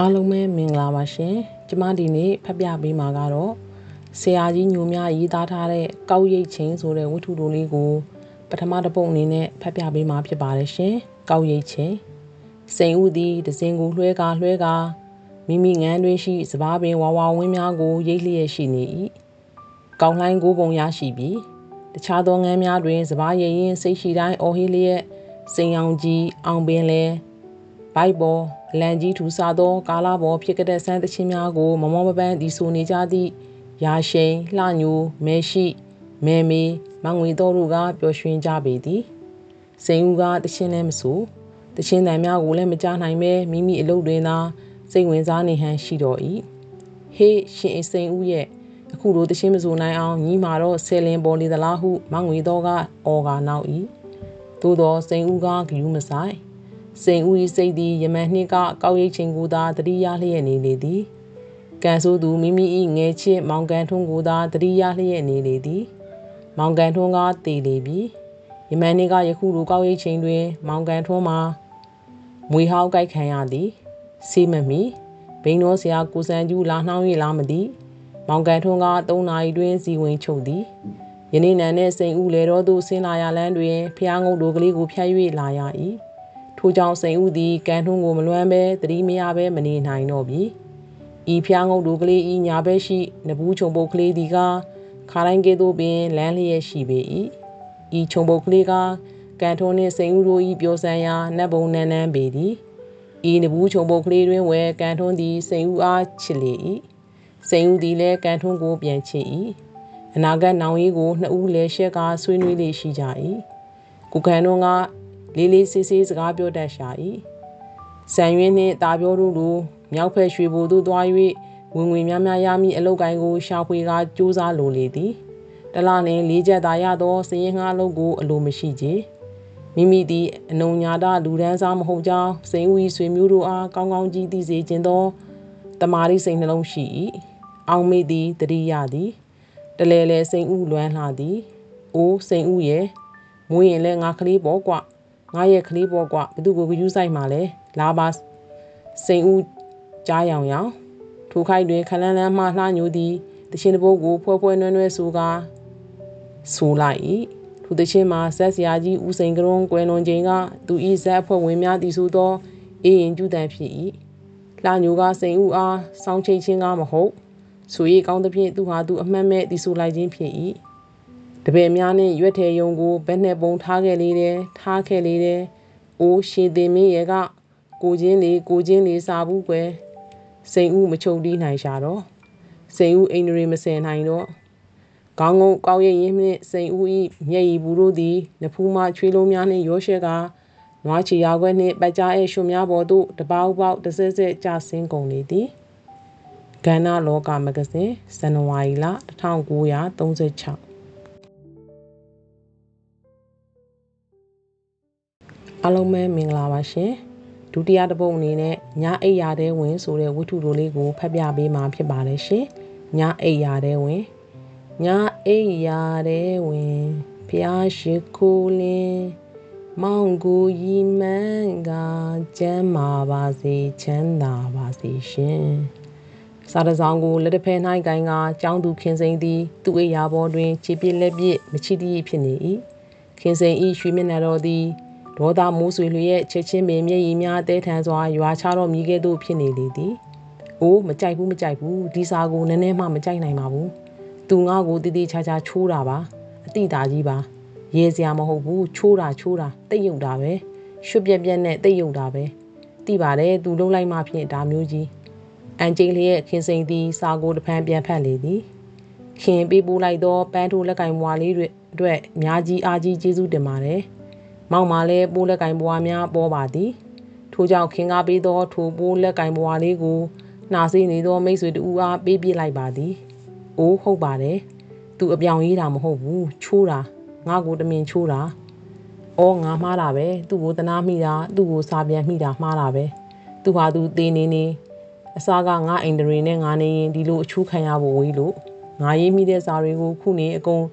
အားလုံးပဲမင်္ဂလာပါရှင်ကျမဒီနေ့ဖတ်ပြပေးမှာကတော့ဆရာကြီးညိုများရေးသားထားတဲ့ကောက်ရိတ်ချင်းဆိုတဲ့ဝတ္ထုတိုလေးကိုပထမတစ်ပုဒ်အနေနဲ့ဖတ်ပြပေးမှာဖြစ်ပါတယ်ရှင်ကောက်ရိတ်ချင်းစိန်ဥသည်ဒဇင်ကိုလွှဲကာလွှဲကာမိမိငန်းတွင်ရှိစပားပင်ဝါဝါဝင်းများကိုရိတ်လျက်ရှိနေ၏ကောင်းလှိုင်းကိုပုံရရှိပြီးတခြားသောငန်းများတွင်စပားရရင်စိတ်ရှိတိုင်းအော်ဟေးလျက်စိန်အောင်ကြီးအောင်ပင်လဲဘိုက်ပေါ် လန်ကြီးထူဆာသော ကာလာပေါ်ဖြစ်ကတဲ့ဆန်းသချင်းများကို မမောမပန်းဒီဆိုနေကြသည့်ရာရှိန်လှညိုမဲရှိမဲမေမငွေတော်တို့ကပျော်ရွှင်ကြပေသည်စိန်ဦးကတချင်းလည်းမဆိုတချင်းတန်များကိုလည်းမကြားနိုင်ပဲမိမိအလုပ်တွင်သာစိတ်ဝင်စားနေဟန်ရှိတော်၏ဟေးရှင်အစိန်ဦးရဲ့အခုလိုတချင်းမဆိုနိုင်အောင်ညီမာတော့ဆယ်လင်ပေါ်လေသလားဟုမငွေတော်ကအော်ကနောက်၏သို့သောစိန်ဦးကဂယူးမဆိုင် စိန်ဦး၏စိတ်သည်ယမန်နှင့်ကကောက်ရိတ်ချင်းကိုသာတတိယလျက်နေလေသည်ကံဆိုသူမိမိ၏ငယ်ချစ်မောင်ကန်ထွန်းကိုသာတတိယလျက်နေလေသည်မောင်ကန်ထွန်းကတည်လေပြီယမန်နေ့ကယခုလိုကောက်ရိတ်ချင်းတွင် မောင်ကန်ထွန်းမှာမွေဟောက်ကြိုက်ခံရသည်စေးမမီဘိန်းတော်ဆရာကိုစံကျူးလာနှောင်း၍လာမသည်မောင်ကန်ထွန်းက3နာရီတွင်စီဝင်ချုပ်သည်ယနေ့နံနှင့်စိန်ဥလေတော်သို့ဆင်းလာရလန်းတွင်ဖျားငုတ်တို့ကလေးကိုဖျက်၍လာရ၏ ထိုကြောင့်စိန်ဥသည်ကန်ထွန်းကိုမလွမ်းဘဲတတိမရဘဲမနေနိုင်တော့ပြီဤဖျားငုတ်တို့ကလေးဤညာဘဲရှိနဘူးချုံပုတ်ကလေးဒီကခါတိုင်းကဲ့သို့ပင်လမ်းလျက်ရှိပေ၏ဤချုံပုတ်ကလေးကကန်ထွန်းနှင့်စိန်ဥတို့ဤပြောဆန်ရာနတ်ဘုံနန်းနန်းပေသည်ဤနဘူးချုံပုတ်ကလေးတွင်ဝဲကန်ထွန်းသည်စိန်ဥအားချစ်လေ၏စိန်ဥသည်လည်းကန်ထွန်းကိုပြန်ချစ်၏အနာဂတ်နောင်ရီကိုနှစ်ဦးလဲရှက်ကဆွေးနွေးလေးရှိကြ၏ကိုကန်ထွန်းက လေးလေးဆေးဆေးစကားပြောတတ်ရှာ၏ဆန်ရွင်းနှင့်တာပြောတို့လိုမြောက်ဖက်ရွှေဘိုသို့သွား၍ဝင်ငွေများများရမည့်အလုတ်ကိုင်းကိုရှာဖွေကာစူးစမ်းလိုလေသည်တလနှင့်လေးချက်သာရသောစည်ရင်ငှားလုံးကိုအလိုမရှိကြမိမိသည်အနုံညာတလူဒန်းစားမဟုတ်ကြောင်းစိန်ဦး၏ဆွေမျိုးတို့အားကောင်းကောင်းကြီးသိစေခြင်းသောတမာရီစိန်နှလုံးရှိ၏အောင်မေသည်တတိယသည်တလဲလဲစိန်ဦးလွမ်းလှသည်အိုးစိန်ဦးရဲ့မွေးရင်လဲငါကလေးပေါ့ကွ ငါရဲ့ကလေးပေါ့ကွဘသူကိုကြူးဆိုင်မှာလဲလာပါစိန်ဦးကြားရောင်ရောင်ထိုခိုက်တွင်ခလန်းလန်းမှလှညိုသည်တချင်းတပုတ်ကိုဖွဲဖွဲနွဲ့နွဲ့ဆိုကာဆိုလိုက်၏ထိုတချင်းမှာဇက်စရာကြီးဦးစိန်ကရုံးကွယ်လွန်ချိန်ကသူဤဇက်အဖွဲ့ဝင်များတည်ဆိုသောအေးရင်ကျူတန်ဖြစ်၏လှညိုကစိန်ဦးအားစောင်းချိန်ချင်းကမဟုတ်ဆိုရီကောင်းသဖြင့်သူဟာသူအမှတ်မဲ့တည်ဆိုလိုက်ခြင်းဖြစ်၏ တပည့်များနှင့်ရွက်ထေယုံကိုဘက်နှက်ပုံထားခဲ့လေတယ်ထားခဲ့လေတယ်အိုးရှင်သင်မင်းရဲ့ကကိုချင်းလေးကိုချင်းလေးစာဘူးကွယ်စိန်ဦးမချုပ်တီးနိုင်ရှာတော့စိန်ဦးအိန္ဒြေမစင်နိုင်တော့ခေါင်းငုံကောက်ရရင်နှင့်စိန်ဦးဤမျက်ရည်ဘူးတို့သည်နဖူးမှချွေးလုံးများနှင့်ရောရှက်ကနွားချီရွက်နှင့်ပတ်ကြားရဲ့ရှုံများပေါ်သို့တပေါက်ပေါက်တစ်စက်စက်ကျဆင်းကုန်လေသည်ကဏ္ဍလောကမဂဇင်းဇန်နဝါရီလ1936 အားလုံးပဲမင်္ဂလာပါရှင်ဒုတိယတစ်ပုဒ်အနေနဲ့ညအိပ်ရာတဲ့ဝင်ဆိုတဲ့ဝတ္ထုတိုလေးကိုဖတ်ပြပေးမှာဖြစ်ပါတယ်ရှင်ညအိပ်ရာတဲ့ဝင်ညအိပ်ရာတဲ့ဝင်ဖျားရှိခိုးလင်းမောင်ကိုရီမန်းကကျမ်းမာပါစေချမ်းသာပါစေရှင်စာတစောင်းကိုလက်တစ်ဖက်၌ကိုင်းကကျောင်းသူခင်စိန်သည်သူ့အိယာပေါ်တွင်ခြေပြစ်လက်ပြစ်မချီတည်ဖြစ်နေ၏ခင်စိန်ဤရွှေမျက်နှာတော်သည် ဒေါသမိုးဆွေလျက်ချက်ချင်းပင်မျက်ရည်များတဲထန်စွာရွာချတော့မြည်ကဲ့သို့ဖြစ်နေလေသည်။အိုးမကြိုက်ဘူးမကြိုက်ဘူးဒီစာကိုနည်းနည်းမှမကြိုက်နိုင်ပါဘူး။သူငါ့ကိုတည်တည်ချာချာချိုးတာပါ။အတိတာကြီးပါ။ရေစရာမဟုတ်ဘူးချိုးတာချိုးတာတိတ်ယုံတာပဲ။ရွှတ်ပြက်ပြက်နဲ့တိတ်ယုံတာပဲ။တိပါတယ်သူလုံးလိုက်မှဖြင့်ဒါမျိုးကြီး။အန်ကျင်းလျက်ခင်စိန်သည်စာကိုတဖန်ပြန်ဖတ်လေသည်။ခင်ပေးပိုးလိုက်သောပန်းထိုးလက်ကင်မွာလေးတွေအတွက်အများကြီးအားကြီးကျေးဇူးတင်ပါတယ်။ မောက်မှာလည်းပိုးလက်ကင်ဘွားများပေါ်ပါသည်ထို့ကြောင့်ခင်ကားပေးသောထိုပိုးလက်ကင်ဘွားလေးကိုနှာစေးနေသောမိတ်ဆွေတူအားပေးပြလိုက်ပါသည်အိုးဟုတ်ပါတယ်သူအပြောင်ရေးတာမဟုတ်ဘူးချိုးတာငါ့ကိုတမင်ချိုးတာအော်ငါမှားတာပဲသူ့ကိုတနာမိတာသူ့ကိုစာပြန်မိတာမှားတာပဲသူဟာသူသေးနေနေအစားကငါအိမ်တရီနဲ့ငါနေရင်ဒီလိုအချိုးခံရဖို့ဝေးလို့ငါရေးမိတဲ့စာတွေကိုခုနေအကုန်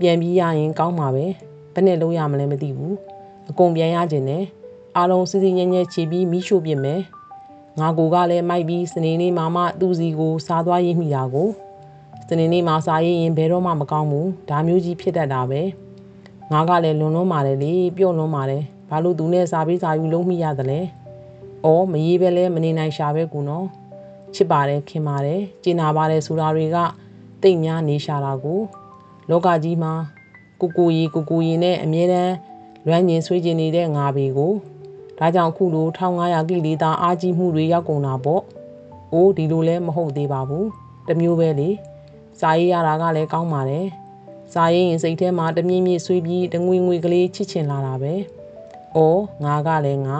ပြန်ပြီးရရင်ကောင်းမှာပဲဘယ်နဲ့လုံးရမလဲမသိဘူး အကုန်ပြန်ရခြင်းနဲ့အားလုံးစီစီညံ့ညံ့ချီပြီးမိရှို့ပြစ်မယ်ငါကိုကလည်းမိုက်ပြီးစနေနေ့မှမှသူ့စီကိုစားသွားရေးမိတာကိုစနေနေ့မှစားရရင်ဘယ်တော့မှမကောင်းဘူးဒါမျိုးကြီးဖြစ်တတ်တာပဲငါကလည်းလွန်လွန်းပါတယ်လေပြုတ်လွန်းပါတယ်ဘာလို့သူနဲ့စားပေးစားယူလုံးမိရသလဲအော်မရေးပဲလဲမနေနိုင်ရှာပဲကူနော်ချစ်ပါတယ်ခင်ပါတယ်ကျင်နာပါတယ်ဆိုတာတွေကတိတ်များနေရှာတာကိုလောကကြီးမှာကိုကိုရီကိုကိုရီနဲ့အမြဲတမ်း လွမ်းညင်ဆွေးကျင်နေတဲ့ငါဘေကိုဒါကြောင့်ခုလို1500ကီလီတာအားကြီးမှုတွေရောက်ကုန်တာပေါ့။အိုးဒီလိုလဲမဟုတ်သေးပါဘူး။တမျိုးပဲလေ။စာရေးရတာကလည်းကောင်းပါတယ်။စာရေးရင်စိတ်ထဲမှာတမြင့်မြင့်ဆွေးပြီးတငွေငွေကလေးချစ်ချင်လာတာပဲ။အော်ငါကလည်းငါ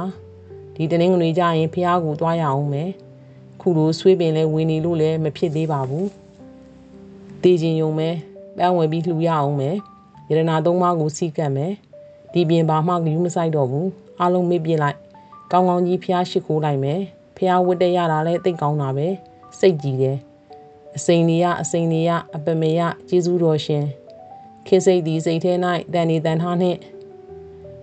ဒီတနင်္ဂနွေကျရင်ဖះကူသွားရအောင်မယ်။ခုလိုဆွေးပင်လဲဝင်နေလို့လည်းမဖြစ်သေးပါဘူး။တေးချင်းယုံမယ်။ပန်းဝင်ပြီးလှူရအောင်မယ်။ရတနာသုံးပါးကိုစီကတ်မယ်။ ဒီပြင်ဘာမှယူမဆိုင်တော့ဘူး။အားလုံးမေ့ပြစ်လိုက်။ကောင်းကောင်းကြီးဖះရှိခိုးလိုက်မယ်။ဖះဝတ်တဲ့ရတာလည်းသိကောင်းတာပဲ။စိတ်ကြည်တယ်။အစိန်နေရအစိန်နေရအပမေရကျေးဇူးတော်ရှင်။ခေစိတ်ဒီစိတ်ထဲ၌တန်နေတန်ထားနှင့်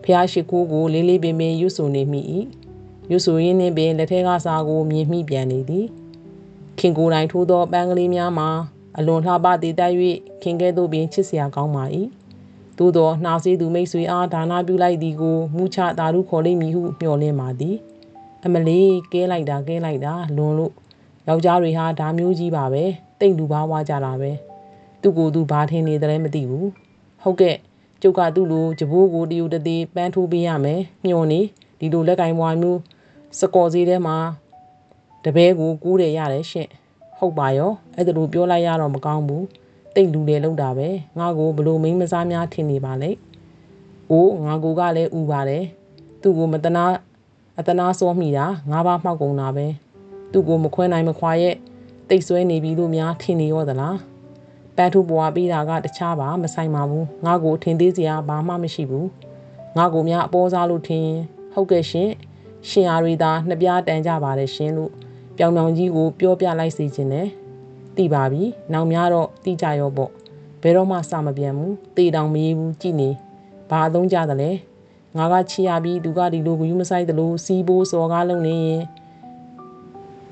ဖះရှိခိုးကိုလေးလေးပင်ပင်ရွတ်ဆိုနေမိ၏။ရွတ်ဆိုရင်းနှင့်ပင်လက်ထဲကစာကိုမြင်မိပြန်နေသည်။ခင်ကိုယ်တိုင်ထိုးသောပန်းကလေးများမှာအလွန်လှပတည်တတ်၍ခင်ကဲ့သို့ပင်ချစ်စရာကောင်းပါ၏ သို့သောနှာစေးသူမိတ်ဆွေအားဒါနပြုလိုက်သည်ကိုမူချတာရုခေါ်လိမ့်မည်ဟုမျှော်လင့်ပါသည်အမလေးကဲလိုက်တာကဲလိုက်တာလွန်လို့ယောက်ျားတွေဟာဒါမျိုးကြီးပါပဲတိတ်လူပါဝါကြတာပဲသူကိုယ်သူဘာထင်နေတယ်မသိဘူးဟုတ်ကဲ့ကျုပ်ကသူ့လိုကြဘိုးကိုတယူတသေးပန်းထိုးပေးရမယ်မျှော်နေဒီလိုလက်ကင်ဘွားမျိုးစကော်စီထဲမှာတပဲကိုကူးတယ်ရတယ်ရှင့်ဟုတ်ပါရောအဲ့ဒါလိုပြောလိုက်ရတော့မကောင်းဘူး တိတ်လူလေလောက်တာပဲငါကိုဘလို့မိန်းမစားများထင်နေပါလေ။အိုးငါကိုကလည်းဥပါတယ်။သူ့ကိုမတနာအတနာစောမိတာငါးပါးမှောက်ကုန်တာပဲ။သူ့ကိုမခွဲနိုင်မခွာရဲ့တိတ်ဆွဲနေပြီလို့များထင်နေရောသလား။ပန်းထုပွားပြီးတာကတခြားပါမဆိုင်ပါဘူး။ငါကိုထင်သေးစရာဘာမှမရှိဘူး။ငါကိုများအပေါ်စားလို့ထင်ဟုတ်ကဲ့ရှင်။ရှင်အားရီသာနှစ်ပြားတန်ကြပါတယ်ရှင်လို့ပြောင်ပြောင်ကြီးကိုပြောပြလိုက်စီခြင်းနဲ့ တိပါပြီ။နောက်များတော့တိကြရောပေါ့။ဘယ်တော့မှစမပြန်ဘူး။တေတောင်မရေးဘူးကြည်နေ။ဘာအသုံးကြသလဲ။ငါကချီရပြီးသူကဒီလိုကူးမဆိုင်သလိုစီးပိုးစော်ကားလုံးနေရင်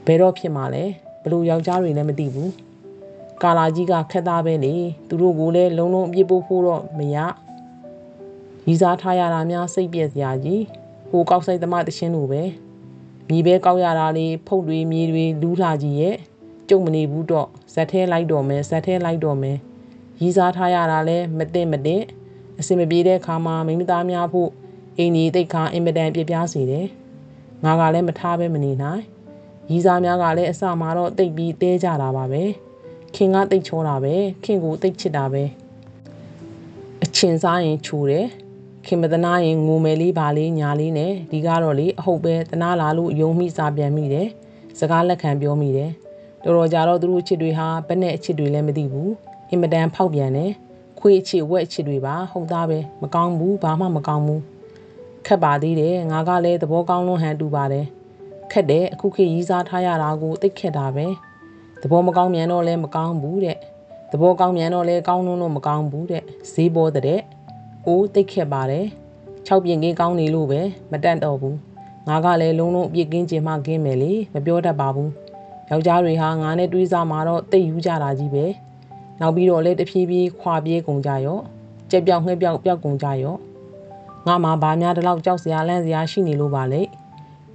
ဘယ်တော့ဖြစ်မှာလဲ။ဘလို့ယောက်ျားတွေလည်းမသိဘူး။ကာလာကြီးကခက်သားပဲလေ။သူတို့ကိုလည်းလုံးလုံးအပြစ်ပို့ဖို့တော့မရ။ရီစားထားရတာများစိတ်ပြက်စရာကြီး။ဟိုကောက်ဆိုင်သမားတချင်းလိုပဲ။မြေပဲကောက်ရတာလေးဖုတ်တွေမြေတွေလူးလာကြီးရဲ့။ ကြုံမနေဘူးတော့ဇက်ထဲလိုက်တော့မယ်ဇက်ထဲလိုက်တော့မယ်ရီးစားထားရတာလဲမသိမသိအစင်မပြေတဲ့ခါမှာမိမသားများဖို့အိမ်ကြီးတိတ်ခါအင်မတန်ပြပြစေတယ်ငါကလည်းမထားပဲမနေနိုင်ရီးစားများကလည်းအစမှာတော့တိတ်ပြီးတဲကြတာပါပဲခင်ကတိတ်ချောတာပဲခင်ကိုတိတ်ချစ်တာပဲအချင်းစားရင်ချူတယ်ခင်မတနာရင်ငိုမယ်လေးပါလေးညာလေးနဲ့ဒီကတော့လေအဟုတ်ပဲတနာလာလို့ယုံမိစာပြန်မိတယ်စကားလက်ခံပြောမိတယ် တော်တော်ကြာတော့သူတို့အချစ်တွေဟာဘယ်နဲ့အချစ်တွေလဲမသိဘူးအင်မတန်ဖောက်ပြန်တယ်ခွေးအချစ်ဝက်အချစ်တွေပါဟုတ်သားပဲမကောင်းဘူးဘာမှမကောင်းဘူးခက်ပါသေးတယ်ငါကလည်းသဘောကောင်းလွန်းဟန်တူပါတယ်ခက်တယ်အခုခေတ်ရီးစားထားရတာကိုသိခက်တာပဲသဘောမကောင်းမြန်တော့လဲမကောင်းဘူးတဲ့သဘောကောင်းမြန်တော့လဲကောင်းလွန်းလို့မကောင်းဘူးတဲ့ဈေးပေါ်တဲ့အိုးသိခက်ပါတယ်၆ပြင်ကင်းကောင်းနေလို့ပဲမတန့်တော့ဘူးငါကလည်းလုံးလုံးအပြစ်ကင်းကျင်မှကင်းမယ်လေမပြောတတ်ပါဘူး ယောက်ျားတွေဟာငါနဲ့တွေးစားမှာတော့တိတ်ယူကြတာကြီးပဲနောက်ပြီးတော့လည်းတဖြည်းဖြည်းခွာပြေးကုန်ကြရောကြက်ပြောက်ငှက်ပြောက်ပြောက်ကုန်ကြရောငါမှဘာများတလောက်ကြောက်စရာလန့်စရာရှိနေလို့ပါလေ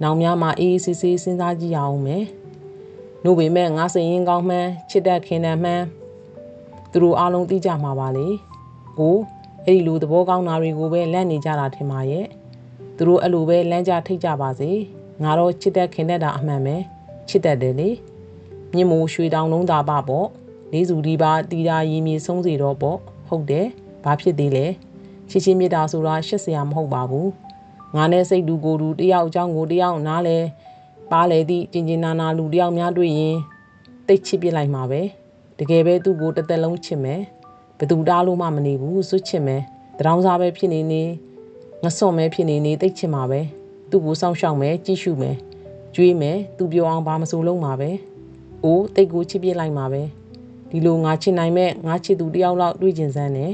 နောက်များမှအေးအေးဆေးဆေးစဉ်းစားကြည့်ရအောင်မယ်နို့ပေမဲ့ငါစိတ်ရင်းကောင်းမှန်းချစ်တတ်ခင်တမ်းမှန်းသူတို့အားလုံးသိကြမှာပါလေဟိုအဲ့ဒီလိုသဘောကောင်းတာတွေကိုပဲလန့်နေကြတာထင်ပါရဲ့သူတို့အဲ့လိုပဲလမ်းကြထိတ်ကြပါစေငါတော့ချစ်တတ်ခင်တတ်တာအမှန်ပဲ ချစ်တတ်တယ်လေမြင့်မိုးရွှေတောင်လုံးသားပပေါ့လေးစုဒီပါတီတာရီမြေဆုံးစီတော့ပေါ့ဟုတ်တယ်ဘာဖြစ်သေးလဲချစ်ချင်းမြတ်တာဆိုတာရှစ်ဆရာမဟုတ်ပါဘူးငါနဲ့စိတ်တူကိုယ်တူတယောက်အကြောင်းကိုတယောက်နားလဲပါလေသည့်ကျင်ကျင်နာနာလူတယောက်များတွေ့ရင်တိတ်ချစ်ပြစ်လိုက်မှာပဲတကယ်ပဲသူ့ကိုတစ်သက်လုံးချစ်မယ်ဘသူတားလို့မှမနေဘူးစွတ်ချစ်မယ်တရောင်းစားပဲဖြစ်နေနေငစွန်မဲဖြစ်နေနေတိတ်ချစ်မှာပဲသူ့ကိုစောင့်ရှောက်မယ်ကြည့်ရှုမယ် ကြွေးမယ်သူပြောအောင်ဘာမဆိုလုံးမှာပဲအိုးတိတ်ကိုချစ်ပြစ်လိုက်မှာပဲဒီလိုငါချစ်နိုင်မဲ့ငါချစ်သူတယောက်လောက်တွေ့ကျင်စမ်းတယ်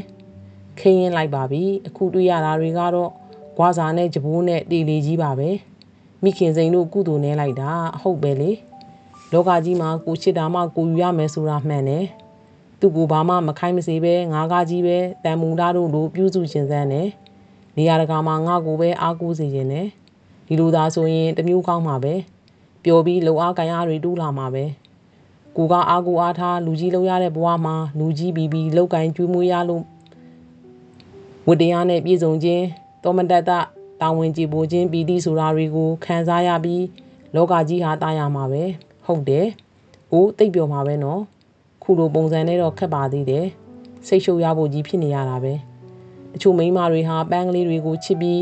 ခင်းရင်လိုက်ပါပြီအခုတွေ့ရတာတွေကတော့ဂွာစာနဲ့ဂျဘိုးနဲ့တီလီကြီးပါပဲမိခင်စိန်တို့ကုသိုလ်နေလိုက်တာအဟုတ်ပဲလေလောကကြီးမှာကိုချစ်တာမှကိုယူရမယ်ဆိုတာမှန်တယ်သူကိုဘာမှမခိုင်းမစေပဲငါးကားကြီးပဲတန်မူသားတို့လိုပြုစုခြင်းစမ်းတယ်နေရာတကာမှာငါကိုပဲအားကိုးစေခြင်းတယ် ဒီလိုသာဆိုရင်တမျိုးကောင်းမှာပဲပျော်ပြီးလုံအားကန်အားတွေတူးလာမှာပဲကိုကအားကိုအားထားလူကြီးလောက်ရတဲ့ဘဝမှာလူကြီးပြီးပြီးလောက်ကင်ကျွေးမွေးရလို့ဝတ္တရားနဲ့ပြည့်စုံခြင်းတောမတတတာဝန်ကြည်ပိုခြင်းပီတိဆိုတာတွေကိုခံစားရပြီးလောကကြီးဟာတာယာမှာပဲဟုတ်တယ်။အိုးတိတ်ပြောမှာပဲနော်။ခုလိုပုံစံနဲ့တော့ခက်ပါသေးတယ်။စိတ်ရှုပ်ရဖို့ကြီးဖြစ်နေရတာပဲ။တချို့မိန်းမတွေဟာပန်းကလေးတွေကိုချစ်ပြီး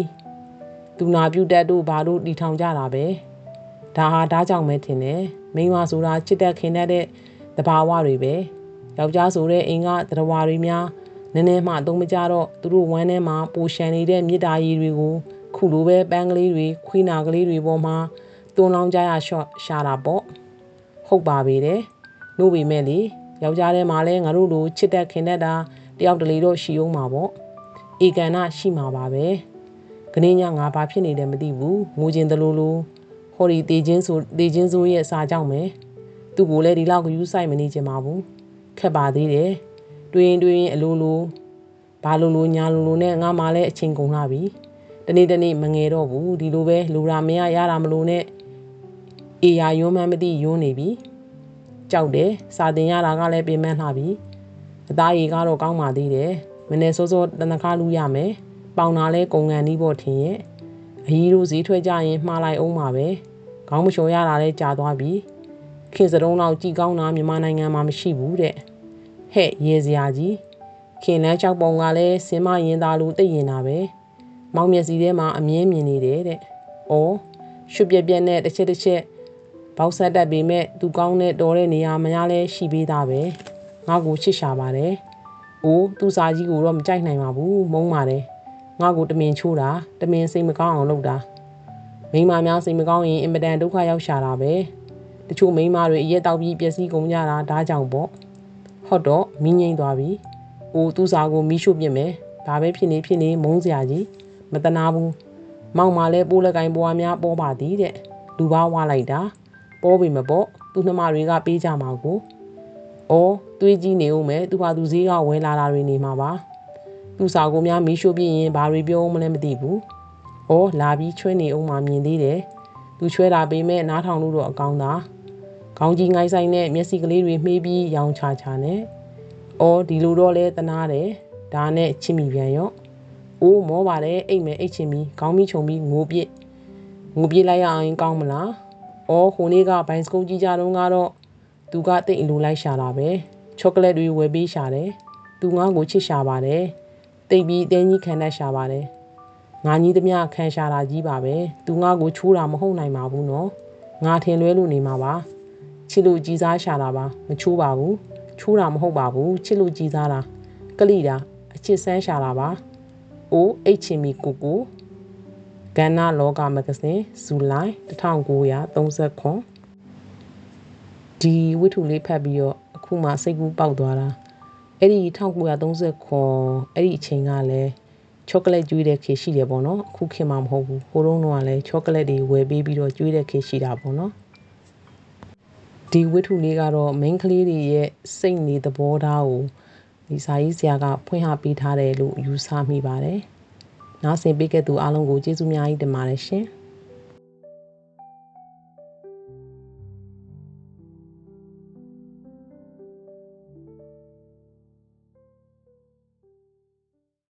သူနာပြုတတ်တို့ဘာတို့တီထောင်ကြတာပဲ။ဒါဟာဒါကြောင့်ပဲထင်တယ်။မိန်းမဆိုတာချစ်တတ်ခင်တတ်တဲ့တဘာဝတွေပဲ။ယောက်ျားဆိုတဲ့အိမ်ကတရဝါတွေများနည်းနည်းမှအသုံးမကျတော့သူတို့ဝမ်းထဲမှာပိုရှန်နေတဲ့မြစ်တာရည်တွေကိုခုလိုပဲပန်းကလေးတွေခွေးနာကလေးတွေပေါ်မှာတွန်းလောင်းကြရရှော့ရှာတာပေါ့ဟုတ်ပါပေတယ်နှုတ်ပေမဲ့လေယောက်ျားထဲမှာလဲငါတို့လိုချစ်တတ်ခင်တတ်တာတယောက်တလေတော့ရှိအောင်မှာပေါ့ဧကန်နာရှိမှာပါပဲ ခင်းညငါဘာဖြစ်နေတယ်မသိဘူးငိုခြင်းတလို့လို့ဟော်ဒီတေချင်းဆိုတေချင်းဆိုရဲ့စာကြောင့်ပဲသူ့ကိုလည်းဒီလောက်ယူဆိုင်မနေချင်ပါဘူးခက်ပါသေးတယ်တွင်တွင်အလိုလိုဘာလိုလိုညာလိုလိုနဲ့ငါမှလည်းအချိန်ကုန်လာပြီတနေ့တနေ့မငယ်တော့ဘူးဒီလိုပဲလူရာမရရတာမလို့နဲ့အေယာယွန်းမှန်းမသိယွန်းနေပြီကြောက်တယ်စာတင်ရတာကလည်းပြင်ပန်းလှပြီအသားရည်ကတော့ကောင်းပါသေးတယ်မနေ့စောစောတနခါလူရမယ် ပေါင်တာလဲကုန်ကန်နီးဖို့ထင်ရဲ့အကြီးတို့ဈေးထွက်ကြရင်မှားလိုက်အောင်ပါပဲခေါင်းမလျှော်ရတာလဲကြာသွားပြီခင်စတုံးတော့ကြည်ကောင်းတာမြန်မာနိုင်ငံမှာမရှိဘူးတဲ့ဟဲ့ရေစရာကြီးခင်လန်းချောက်ပုံကလည်းစင်မရင်သားလူသိရင်တာပဲမောင်မျက်စီထဲမှာအမြင်မြင်နေတယ်တဲ့။အော်ရွှေပြက်ပြက်နဲ့တစ်ချက်တစ်ချက်ဘောက်ဆက်တက်ပေမဲ့သူကောင်းတဲ့တော်တဲ့နေရာမရလဲရှိပေးတာပဲ။ငါ့ကိုချစ်ရှာပါတယ်။အိုးသူစာကြီးကိုတော့မကြိုက်နိုင်ပါဘူးမုန်းပါတယ်။ ငါ့ကိုတမင်ချိုးတာတမင်စိတ်မကောင်းအောင်လုပ်တာ။မိန်းမများစိတ်မကောင်းရင်အင်မတန်ဒုက္ခရောက်ရှာတာပဲ။တချို့မိန်းမတွေအရက်တောက်ပြီးပျက်စီးကုန်ကြတာဒါကြောင့်ပေါ့။ဟုတ်တော့မင်းငိမ့်သွားပြီ။အိုးသူစာကိုမီးရှို့ပြစ်မယ်။ဒါပဲဖြစ်နေဖြစ်နေမုန်းစရာကြီး။မတနာဘူးမောင်မလဲပိုးလက်ကင်ပွားများပေါ်ပါသည်တဲ့လူပါဝါလိုက်တာပေါ်ပြီမပေါ့သူနှမတွေကပေးကြမှာကိုအော်တွေးကြည့်နေဦးမယ်သူဟာသူဈေးကဝဲလာတာတွေနေမှာပါ သူစာကိုများမီးရှို့ပြရင်ဘာတွေပြောမလဲမသိဘူးအော်လာပြီးချွဲနေအောင်မှမြင်သေးတယ်သူချွဲတာပေးမဲ့နားထောင်လို့တော့အကောင်းသာခေါင်းကြီးငိုင်းဆိုင်နဲ့မျက်စိကလေးတွေမှေးပြီးရောင်ချချာနဲ့အော်ဒီလိုတော့လဲတနာတယ်ဒါနဲ့ချစ်မိပြန်ရော့အိုးမောပါတယ်အိတ်မယ်အိတ်ချင်ပြီးခေါင်းမီးခြုံပြီးငိုပြစ်ငိုပြစ်လိုက်ရအောင်ကောင်းမလားအော်ဟိုနေ့ကဘိုင်စကုတ်ကြီးကြတော့ကတော့သူကတိတ်အလိုလိုက်ရှာတာပဲချောကလက်တွေဝယ်ပေးရှာတယ်သူငါ့ကိုချစ်ရှာပါတယ် တိတ်ပြီးတင်းကြီးခံတတ်ရှာပါတယ်ငါကြီးသမျှခံရှာတာကြီးပါပဲသူငါ့ကိုချိုးတာမဟုတ်နိုင်ပါဘူးနော်ငါထင်လွဲလို့နေမှာပါချစ်လို့ကြီးစားရှာတာပါမချိုးပါဘူးချိုးတာမဟုတ်ပါဘူးချစ်လို့ကြီးစားတာကလိတာအချစ်ဆန်းရှာတာပါအိုအိတ်ချင်မီကိုကိုကန္နာလောကမဂ္ဂဇင်းဇူလိုင်1939ဒီဝိထုလေးဖတ်ပြီးတော့အခုမှစိတ်ကူးပေါက်သွားတာ အဲ့ဒီ1939အဲ့ဒီအချိန်ကလည်းချောကလက်ကျွေးတဲ့ခေရှိတယ်ပေါ့နော်အခုခေတ်မှမဟုတ်ဘူးဟိုတုန်းကလည်းချောကလက်တွေဝယ်ပေးပြီးတော့ကျွေးတဲ့ခေရှိတာပေါ့နော်ဒီဝိထုလေးကတော့ main ကလေးတွေရဲ့စိတ်နေသဘောထားကိုဒီစာရေးဆရာကဖွင့်ဟပေးထားတယ်လို့ယူဆမိပါတယ်။နားဆင်ပေးခဲ့သူအားလုံးကိုကျေးဇူးများကြီးတင်ပါတယ်ရှင်။